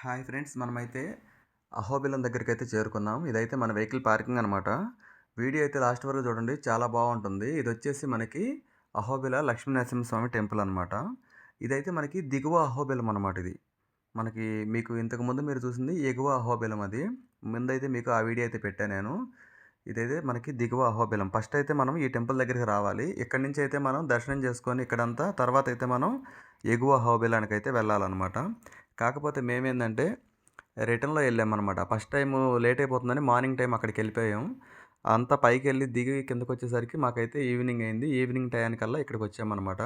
Hi friends మనమైతే అహోబిలం దగ్గరికి అయితే చేరుకున్నాం. ఇదైతే మన వెహికల్ పార్కింగ్ అనమాట వీడియో అయితే లాస్ట్ వరకు చూడండి చాలా బాగుంటుంది. ఇది వచ్చేసి మనకి అహోబిల లక్ష్మీనరసింహస్వామి టెంపుల్ అనమాట ఇదైతే మనకి దిగువ అహోబిలం అనమాట ఇది. మనకి మీకు ఇంతకుముందు మీరు చూసింది ఎగువ అహోబిలం అది. ముందైతే మీకు ఆ వీడియో అయితే పెట్టాను నేను. ఇదైతే మనకి దిగువ అహోబిలం. ఫస్ట్ అయితే మనం ఈ టెంపుల్ దగ్గరికి రావాలి. ఇక్కడి నుంచి అయితే మనం దర్శనం చేసుకొని ఇక్కడంతా తర్వాత అయితే మనం ఎగువ అహోబిలానికి అయితే వెళ్ళాలన్నమాట. కాకపోతే మేమేందంటే రిటర్న్లో వెళ్ళామన్నమాట. ఫస్ట్ టైం లేట్ అయిపోతుందని మార్నింగ్ టైం అక్కడికి వెళ్ళిపోయాం. అంతా పైకి వెళ్ళి దిగి కిందకు వచ్చేసరికి మాకైతే ఈవినింగ్ అయింది. ఈవినింగ్ టయానికల్లా ఇక్కడికి వచ్చామన్నమాట.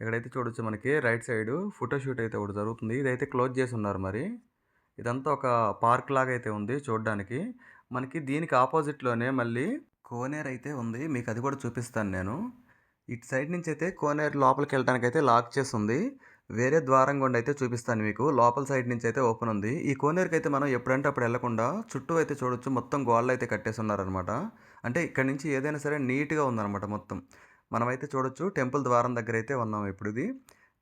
ఇక్కడైతే చూడొచ్చు మనకి రైట్ సైడ్ ఫోటోషూట్ అయితే ఒకటి జరుగుతుంది. ఇదైతే క్లోజ్ చేసి ఉన్నారు మరి. ఇదంతా ఒక పార్క్ లాగా అయితే ఉంది చూడడానికి. మనకి దీనికి ఆపోజిట్లోనే మళ్ళీ కోనేరు అయితే ఉంది. మీకు అది కూడా చూపిస్తాను నేను. ఇటు సైడ్ నుంచి అయితే కోనేరు లోపలికి వెళ్ళడానికి అయితే లాక్ చేసి ఉంది. వేరే ద్వారం గుండా అయితే చూపిస్తాను మీకు. లోపల సైడ్ నుంచి అయితే ఓపెన్ ఉంది. ఈ కోనేరుకి అయితే మనం ఎప్పుడంటే అప్పుడు వెళ్ళకుండా చుట్టూ అయితే చూడొచ్చు. మొత్తం గోళ్ళు అయితే కట్టేసి ఉన్నారనమాట అంటే ఇక్కడ నుంచి ఏదైనా సరే నీట్గా ఉందన్నమాట మొత్తం. మనమైతే చూడొచ్చు. టెంపుల్ ద్వారం దగ్గర అయితే ఉన్నాం ఇప్పుడు ఇది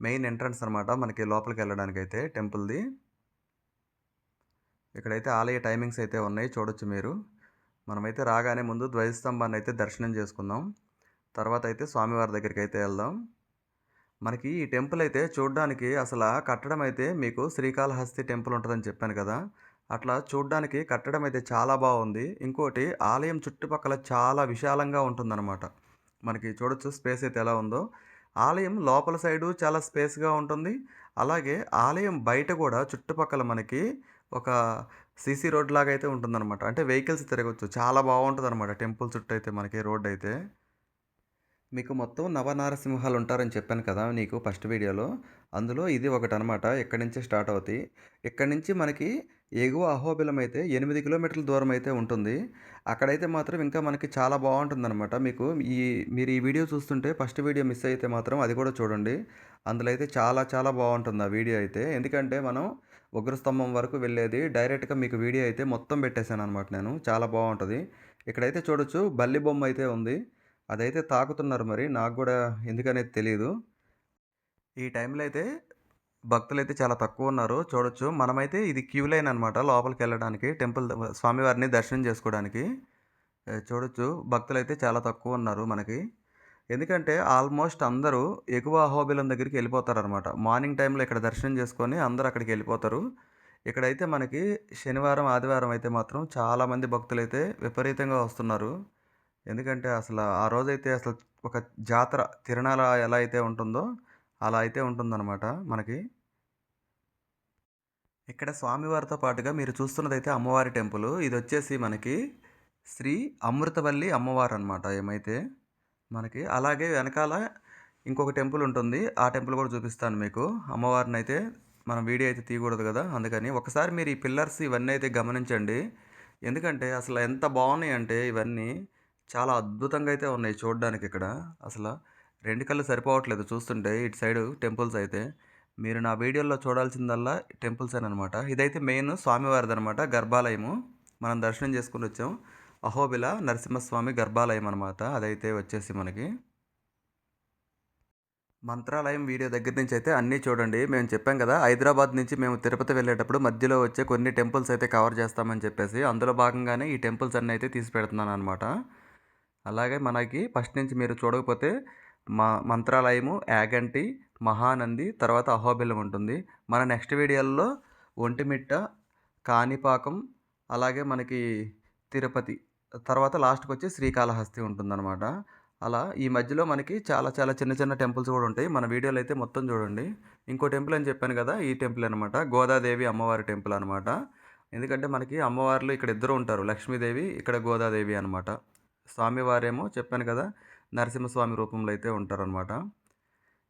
మెయిన్ ఎంట్రన్స్ అనమాట మనకి లోపలికి వెళ్ళడానికి అయితే టెంపుల్ది. ఇక్కడైతే ఆలయ టైమింగ్స్ అయితే ఉన్నాయి. చూడొచ్చు మీరు. మనమైతే రాగానే ముందు ధ్వజస్తంభాన్ని అయితే దర్శనం చేసుకుందాం. తర్వాత అయితే స్వామివారి దగ్గరికి అయితే వెళ్దాం. మనకి ఈ టెంపుల్ అయితే చూడడానికి అసలు కట్టడం అయితే మీకు శ్రీకాళహస్తి టెంపుల్ ఉంటుందని చెప్పాను కదా. అట్లా చూడడానికి కట్టడం అయితే చాలా బాగుంది. ఇంకోటి ఆలయం చుట్టుపక్కల చాలా విశాలంగా ఉంటుందన్నమాట. మనకి చూడొచ్చు స్పేస్ అయితే ఎలా ఉందో. ఆలయం లోపల సైడు చాలా స్పేస్గా ఉంటుంది. అలాగే ఆలయం బయట కూడా చుట్టుపక్కల మనకి ఒక సీసీ రోడ్ లాగా అయితే ఉంటుందన్నమాట. అంటే వెహికల్స్ తిరగచ్చు. చాలా బాగుంటుంది అనమాట టెంపుల్ చుట్టూ అయితే మనకి రోడ్ అయితే. మీకు మొత్తం నవనారసింహాలు ఉంటారని చెప్పాను కదా నీకు ఫస్ట్ వీడియోలో. అందులో ఇది ఒకటి అనమాట ఇక్కడి నుంచి స్టార్ట్ అవుతాయి ఇక్కడి నుంచి మనకి ఎగువ అహోబిలం అయితే ఎనిమిది కిలోమీటర్ల దూరం అయితే ఉంటుంది. అక్కడైతే మాత్రం ఇంకా మనకి చాలా బాగుంటుందన్నమాట మీకు ఈ మీరు ఈ వీడియో చూస్తుంటే ఫస్ట్ వీడియో మిస్ అయితే మాత్రం అది కూడా చూడండి. అందులో అయితే చాలా చాలా బాగుంటుంది ఆ వీడియో అయితే. ఎందుకంటే మనం ఉగ్రస్తంభం వరకు వెళ్ళేది డైరెక్ట్గా మీకు వీడియో అయితే మొత్తం పెట్టేశాను అనమాట నేను. చాలా బాగుంటుంది. ఇక్కడైతే చూడొచ్చు బల్లి బొమ్మ అయితే ఉంది. అదైతే తాకుతున్నారు మరి నాకు కూడా ఎందుకనేది తెలియదు ఈ టైంలో అయితే భక్తులు అయితే చాలా తక్కువ ఉన్నారు. చూడొచ్చు. మనమైతే ఇది క్యూ లైన్ అనమాట లోపలికి వెళ్ళడానికి టెంపుల్ స్వామివారిని దర్శనం చేసుకోవడానికి. చూడొచ్చు. భక్తులు అయితే చాలా తక్కువ ఉన్నారు మనకి. ఎందుకంటే ఆల్మోస్ట్ అందరూ ఎగువ అహోబిలం దగ్గరికి వెళ్ళిపోతారనమాట మార్నింగ్ టైంలో ఇక్కడ దర్శనం చేసుకొని అందరూ అక్కడికి వెళ్ళిపోతారు. ఇక్కడైతే మనకి శనివారం ఆదివారం అయితే మాత్రం చాలామంది భక్తులు అయితే విపరీతంగా వస్తున్నారు. ఎందుకంటే అసలు ఆ రోజైతే అసలు ఒక జాతర తిరణాల ఎలా అయితే ఉంటుందో అలా అయితే ఉంటుందన్నమాట మనకి. ఇక్కడ స్వామివారితో పాటుగా మీరు చూస్తున్నదైతే అమ్మవారి టెంపుల్. ఇది వచ్చేసి మనకి శ్రీ అమృతవల్లి అమ్మవారు అనమాట ఏమైతే మనకి. అలాగే వెనకాల ఇంకొక టెంపుల్ ఉంటుంది. ఆ టెంపుల్ కూడా చూపిస్తాను మీకు. అమ్మవారిని అయితే మనం వీడియో అయితే తీయకూడదు కదా అందుకని ఒకసారి మీరు ఈ పిల్లర్స్ ఇవన్నీ అయితే గమనించండి. ఎందుకంటే అసలు ఎంత బాగున్నాయి అంటే ఇవన్నీ. చాలా అద్భుతంగా అయితే ఉన్నాయి చూడడానికి ఇక్కడ అసలు రెండు కళ్ళు సరిపోవట్లేదు చూస్తుంటే ఇటు సైడ్ టెంపుల్స్ అయితే. మీరు నా వీడియోలో చూడాల్సిందల్లా టెంపుల్స్ అని అనమాట. ఇదైతే మెయిన్ స్వామివారిది అనమాట గర్భాలయము. మనం దర్శనం చేసుకుని వచ్చాం. అహోబిల నరసింహస్వామి గర్భాలయం అనమాట. అదైతే వచ్చేసి మనకి. మంత్రాలయం వీడియో దగ్గర నుంచి అయితే అన్నీ చూడండి. మేము చెప్పాం కదా హైదరాబాద్ నుంచి మేము తిరుపతి వెళ్ళేటప్పుడు మధ్యలో వచ్చే కొన్ని టెంపుల్స్ అయితే కవర్ చేస్తామని చెప్పేసి అందులో భాగంగానే ఈ టెంపుల్స్ అన్నీ అయితే తీసి పెడుతున్నాను అనమాట అలాగే మనకి ఫస్ట్ నుంచి మీరు చూడకపోతే మా మంత్రాలయము యాగంటి మహానంది తర్వాత అహోబిలం ఉంటుంది. మన నెక్స్ట్ వీడియోల్లో ఒంటిమిట్ట కాణిపాకం అలాగే మనకి తిరుపతి తర్వాత లాస్ట్కి వచ్చి శ్రీకాళహస్తి ఉంటుందన్నమాట. అలా ఈ మధ్యలో మనకి చాలా చాలా చిన్న చిన్న టెంపుల్స్ కూడా ఉంటాయి. మన వీడియోలో అయితే మొత్తం చూడండి. ఇంకో టెంపుల్ అని చెప్పాను కదా ఈ టెంపుల్ అనమాట గోదాదేవి అమ్మవారి టెంపుల్ అనమాట ఎందుకంటే మనకి అమ్మవార్లు ఇక్కడ ఇద్దరు ఉంటారు. లక్ష్మీదేవి ఇక్కడ గోదాదేవి అనమాట స్వామివారేమో చెప్పాను కదా నరసింహస్వామి రూపంలో అయితే ఉంటారనమాట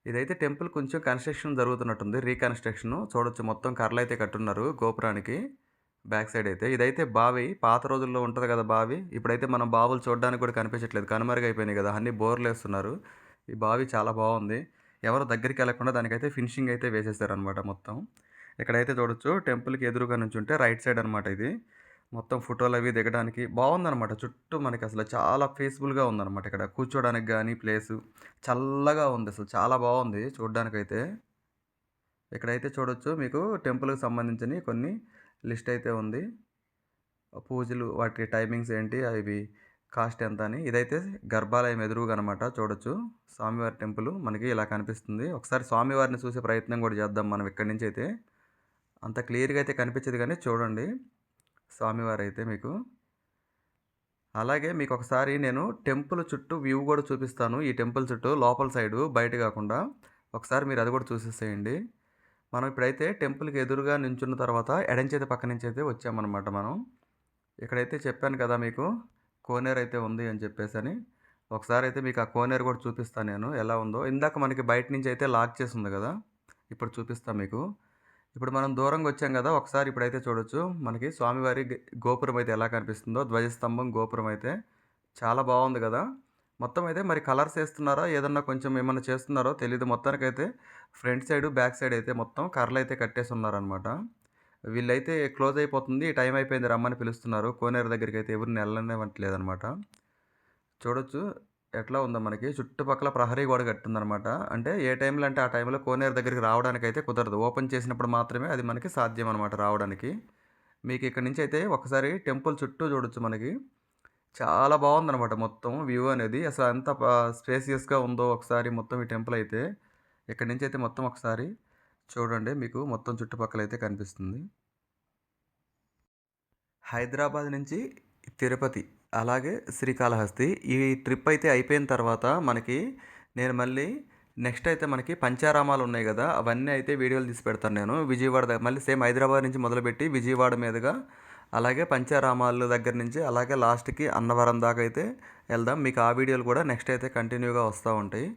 ఇదైతే టెంపుల్ కొంచెం కన్స్ట్రక్షన్ జరుగుతున్నట్టుంది రీకన్స్ట్రక్షన్. చూడొచ్చు మొత్తం కర్రలు అయితే కట్టున్నారు గోపురానికి బ్యాక్ సైడ్ అయితే. ఇదైతే బావి పాత రోజుల్లో ఉంటుంది కదా బావి. ఇప్పుడైతే మనం బావులు చూడడానికి కూడా కనిపించట్లేదు. కనుమరుగైపోయినాయి కదా అన్ని బోర్లు వేస్తున్నారు. ఈ బావి చాలా బాగుంది ఎవరు దగ్గరికి వెళ్ళకుండా దానికైతే ఫినిషింగ్ అయితే వేసేసారనమాట మొత్తం. ఇక్కడైతే చూడొచ్చు టెంపుల్కి ఎదురుగా నుంచి ఉంటే రైట్ సైడ్ అనమాట ఇది. మొత్తం ఫోటోలు అవి దిగడానికి బాగుందనమాట చుట్టూ మనకి అసలు చాలా పీస్ఫుల్గా ఉందన్నమాట. ఇక్కడ కూర్చోడానికి కానీ ప్లేసు చల్లగా ఉంది అసలు. చాలా బాగుంది చూడడానికైతే. ఇక్కడైతే చూడొచ్చు మీకు టెంపుల్కి సంబంధించిన కొన్ని లిస్ట్ అయితే ఉంది. పూజలు వాటి టైమింగ్స్ ఏంటి అవి కాస్ట్ ఎంత అని. ఇదైతే గర్భాలయం ఎదురుగా అనమాట చూడొచ్చు. స్వామివారి టెంపుల్ మనకి ఇలా కనిపిస్తుంది. ఒకసారి స్వామివారిని చూసే ప్రయత్నం కూడా చేద్దాం మనం ఇక్కడి నుంచి అయితే. అంత క్లియర్గా అయితే కనిపించదు కానీ చూడండి. స్వామివారు అయితే మీకు. అలాగే మీకు ఒకసారి నేను టెంపుల్ చుట్టూ వ్యూ కూడా చూపిస్తాను. ఈ టెంపుల్ చుట్టూ లోపల సైడు బయట కాకుండా ఒకసారి మీరు అది కూడా చూసేసేయండి. మనం ఇప్పుడైతే టెంపుల్కి ఎదురుగా నించున్న తర్వాత ఎడంచేతి పక్క నుంచి అయితే వచ్చామన్నమాట మనం. ఇక్కడైతే చెప్పాను కదా మీకు కోనేరు అయితే ఉంది అని చెప్పేసి అని ఒకసారి అయితే మీకు ఆ కోనేరు కూడా చూపిస్తాను నేను ఎలా ఉందో. ఇందాక మనకి బయట నుంచి అయితే లాక్ చేసి ఉంది కదా ఇప్పుడు చూపిస్తాను మీకు. ఇప్పుడు మనం దూరంగా వచ్చాం కదా ఒకసారి ఇప్పుడైతే చూడొచ్చు. మనకి స్వామివారి గోపురం అయితే ఎలా కనిపిస్తుందో ధ్వజస్తంభం గోపురం అయితే చాలా బాగుంది కదా. మొత్తం అయితే మరి కలర్స్ వేస్తున్నారా ఏదన్నా కొంచెం ఏమన్నా చేస్తున్నారో తెలియదు మొత్తానికైతే ఫ్రంట్ సైడ్ బ్యాక్ సైడ్ అయితే మొత్తం కర్రలు అయితే కట్టేసి ఉన్నారనమాట వీళ్ళైతే క్లోజ్ అయిపోతుంది టైం అయిపోయింది రమ్మని పిలుస్తున్నారు. కోనేరు దగ్గరికి అయితే ఎవరిని వెళ్ళనివ్వట్లేదు అనమాట చూడొచ్చు. ఎట్లా ఉందో మనకి చుట్టుపక్కల ప్రహరీ గోడ కట్టిందనమాట. అంటే ఏ టైంలో అంటే ఆ టైంలో కోనేరు దగ్గరికి రావడానికి అయితే కుదరదు. ఓపెన్ చేసినప్పుడు మాత్రమే అది మనకి సాధ్యం అనమాట రావడానికి. మీకు ఇక్కడ నుంచి అయితే ఒకసారి టెంపుల్ చుట్టూ చూడొచ్చు మనకి. చాలా బాగుందనమాట మొత్తం వ్యూ అనేది. అసలు ఎంత స్పేసియస్గా ఉందో ఒకసారి మొత్తం ఈ టెంపుల్ అయితే. ఇక్కడ నుంచి అయితే మొత్తం ఒకసారి చూడండి. మీకు మొత్తం చుట్టుపక్కల అయితే కనిపిస్తుంది. హైదరాబాద్ నుంచి తిరుపతి. అలాగే శ్రీకాళహస్తి. ఈ ట్రిప్ అయితే అయిపోయిన తర్వాత మనకి నేను మళ్ళీ నెక్స్ట్ అయితే మనకి పంచారామాలు ఉన్నాయి కదా అవన్నీ అయితే వీడియోలు తీసి పెడతాను నేను. విజయవాడ దగ్గర మళ్ళీ సేమ్ హైదరాబాద్ నుంచి మొదలుపెట్టి విజయవాడ మీదుగా అలాగే పంచారామాల దగ్గర నుంచి అలాగే లాస్ట్కి అన్నవరం దాకా అయితే వెళ్దాం. మీకు ఆ వీడియోలు కూడా నెక్స్ట్ అయితే కంటిన్యూగా వస్తూ ఉంటాయి.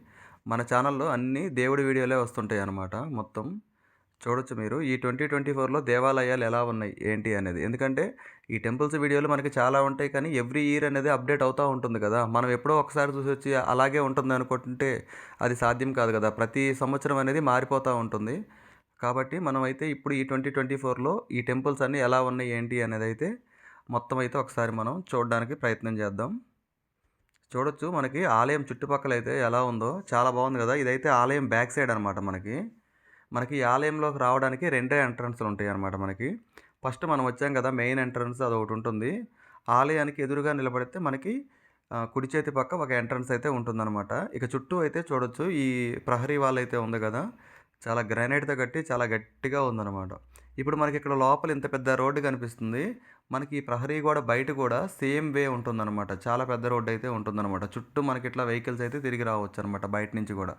మన ఛానల్లో అన్నీ దేవుడి వీడియోలే వస్తుంటాయి అన్నమాట మొత్తం. చూడొచ్చు మీరు. ఈ ట్వంటీ ట్వంటీ ఫోర్లో దేవాలయాలు ఎలా ఉన్నాయి? ఏంటి అనేది. ఎందుకంటే ఈ టెంపుల్స్ వీడియోలు మనకి చాలా ఉంటాయి కానీ ఎవ్రీ ఇయర్ అనేది అప్డేట్ అవుతూ ఉంటుంది కదా. మనం ఎప్పుడో ఒకసారి చూసి వచ్చి అలాగే ఉంటుంది అనుకుంటుంటే అది సాధ్యం కాదు కదా. ప్రతి సంవత్సరం అనేది మారిపోతూ ఉంటుంది. కాబట్టి మనం అయితే ఇప్పుడు ఈ ట్వంటీ ట్వంటీ ఫోర్లో ఈ టెంపుల్స్ అన్నీ ఎలా ఉన్నాయి? ఏంటి అనేది అయితే మొత్తం అయితే ఒకసారి మనం చూడడానికి ప్రయత్నం చేద్దాం. చూడొచ్చు మనకి ఆలయం చుట్టుపక్కల అయితే ఎలా ఉందో. చాలా బాగుంది కదా. ఇదైతే ఆలయం బ్యాక్ సైడ్ అనమాట మనకి. మనకి ఆలయంలోకి రావడానికి రెండే ఎంట్రన్స్లు ఉంటాయి అన్నమాట మనకి. ఫస్ట్ మనం వచ్చాం కదా మెయిన్ ఎంట్రన్స్ అది ఒకటి ఉంటుంది. ఆలయానికి ఎదురుగా నిలబడితే మనకి కుడి చేతి పక్క ఒక ఎంట్రన్స్ అయితే ఉంటుందన్నమాట. ఇక చుట్టూ అయితే చూడొచ్చు ఈ ప్రహరీ వాల్ అయితే ఉంది కదా. చాలా గ్రానైట్తో కట్టి చాలా గట్టిగా ఉందన్నమాట. ఇప్పుడు మనకి ఇక్కడ లోపల ఇంత పెద్ద రోడ్డు కనిపిస్తుంది. మనకి ఈ ప్రహరీ కూడా బయట కూడా సేమ్ వే ఉంటుందన్నమాట. చాలా పెద్ద రోడ్డు అయితే ఉంటుందన్నమాట. చుట్టూ మనకి ఇట్లా వెహికల్స్ అయితే తిరిగి రావచ్చు అనమాట బయట నుంచి కూడా.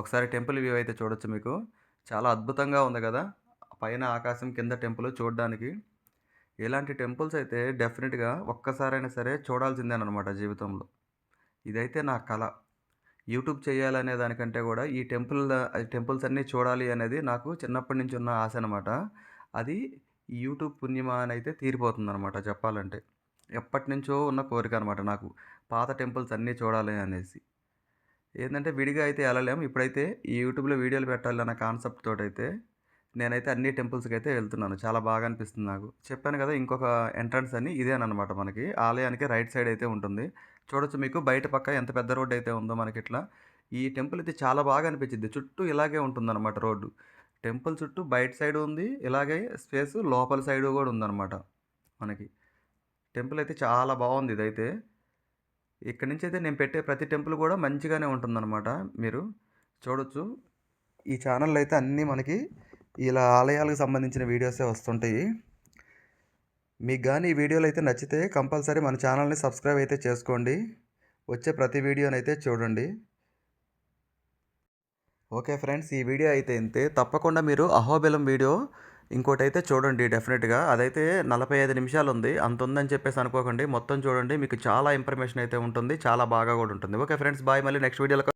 ఒకసారి టెంపుల్ వ్యూ అయితే చూడొచ్చు మీకు. చాలా అద్భుతంగా ఉంది కదా. పైన ఆకాశం కింద టెంపుల్ చూడడానికి. ఇలాంటి టెంపుల్స్ అయితే డెఫినెట్గా ఒక్కసారైనా సరే చూడాల్సిందేనమాట జీవితంలో. ఇదైతే నా కళ యూట్యూబ్ చేయాలనే దానికంటే కూడా ఈ టెంపుల్ టెంపుల్స్ అన్నీ చూడాలి అనేది నాకు చిన్నప్పటి నుంచి ఉన్న ఆశ అనమాట అది యూట్యూబ్ పుణ్యమా అని అయితే తీరిపోతుంది అనమాట చెప్పాలంటే. ఎప్పటి నుంచో ఉన్న కోరిక అనమాట నాకు. పాత టెంపుల్స్ అన్నీ చూడాలి అనేసి. ఏంటంటే విడిగా అయితే వెళ్ళలేము. ఇప్పుడైతే ఈ యూట్యూబ్లో వీడియోలు పెట్టాలి అన్న కాన్సెప్ట్ తోటైతే నేనైతే అన్ని టెంపుల్స్కి అయితే వెళ్తున్నాను. చాలా బాగా అనిపిస్తుంది నాకు. చెప్పాను కదా ఇంకొక ఎంట్రన్స్ అని ఇదేనమాట మనకి. ఆలయానికి రైట్ సైడ్ అయితే ఉంటుంది. చూడొచ్చు మీకు బయట పక్క ఎంత పెద్ద రోడ్డు అయితే ఉందో మనకి ఇట్లా. ఈ టెంపుల్ అయితే చాలా బాగా అనిపించింది. చుట్టూ ఇలాగే ఉంటుందన్నమాట రోడ్డు. టెంపుల్ చుట్టూ బయట సైడ్ ఉంది. ఇలాగే స్పేస్ లోపల సైడ్ కూడా ఉందన్నమాట మనకి. టెంపుల్ అయితే చాలా బాగుంది ఇదైతే. ఇక్కడి నుంచి అయితే నేను పెట్టే ప్రతి టెంపుల్ కూడా మంచిగానే ఉంటుందన్నమాట. మీరు చూడొచ్చు. ఈ ఛానల్లో అయితే అన్నీ మనకి ఇలా ఆలయాలకు సంబంధించిన వీడియోసే వస్తుంటాయి. మీకు కానీ ఈ వీడియోలు అయితే నచ్చితే కంపల్సరీ మన ఛానల్ని సబ్స్క్రైబ్ అయితే చేసుకోండి. వచ్చే ప్రతి వీడియోనైతే అయితే చూడండి. ఓకే ఫ్రెండ్స్ ఈ వీడియో అయితే ఇంతే. తప్పకుండా మీరు అహోబిలం వీడియో ఇంకోటి అయితే చూడండి డెఫినెట్గా అదైతే నలభై ఐదు నిమిషాలు ఉంది అంత ఉందని చెప్పేసి అనుకోకండి. మొత్తం చూడండి మీకు చాలా ఇన్ఫర్మేషన్ అయితే ఉంటుంది. చాలా బాగా కూడా ఉంటుంది. ఓకే ఫ్రెండ్స్ బాయ్ మళ్ళీ నెక్స్ట్ వీడియోలో